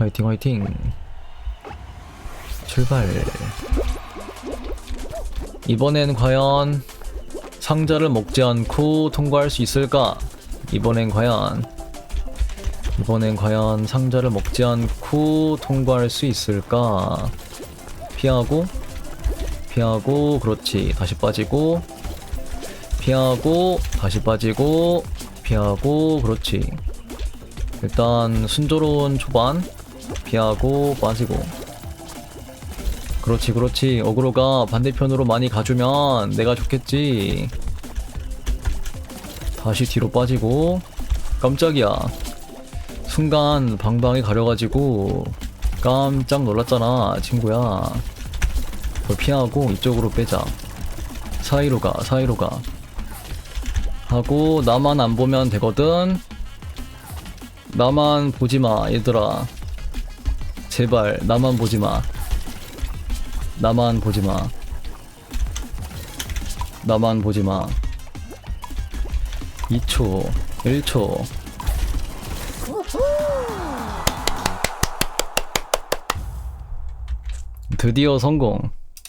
화이팅 화이팅. 출발. 이번엔 과연 상자를 먹지 않고 통과할 수 있을까? 이번엔 과연 이번엔 과연 상자를 먹지 않고 통과할 수 있을까? 피하고 피하고 그렇지. 다시 빠지고 피하고 다시 빠지고 피하고 그렇지. 일단 순조로운 초반 피하고 빠지고. 그렇지 그렇지. 어그로가 반대편으로 많이 가주면 내가 좋겠지. 다시 뒤로 빠지고. 깜짝이야. 순간 방방이 가려가지고 깜짝 놀랐잖아 친구야. 그걸 피하고 이쪽으로 빼자. 사이로 가 사이로 가. 하고 나만 안 보면 되거든. 나만 보지마 얘들아 제발 나만 보지마. 나만 보지마. 나만 보지마. 2초 1초. 드디어 성공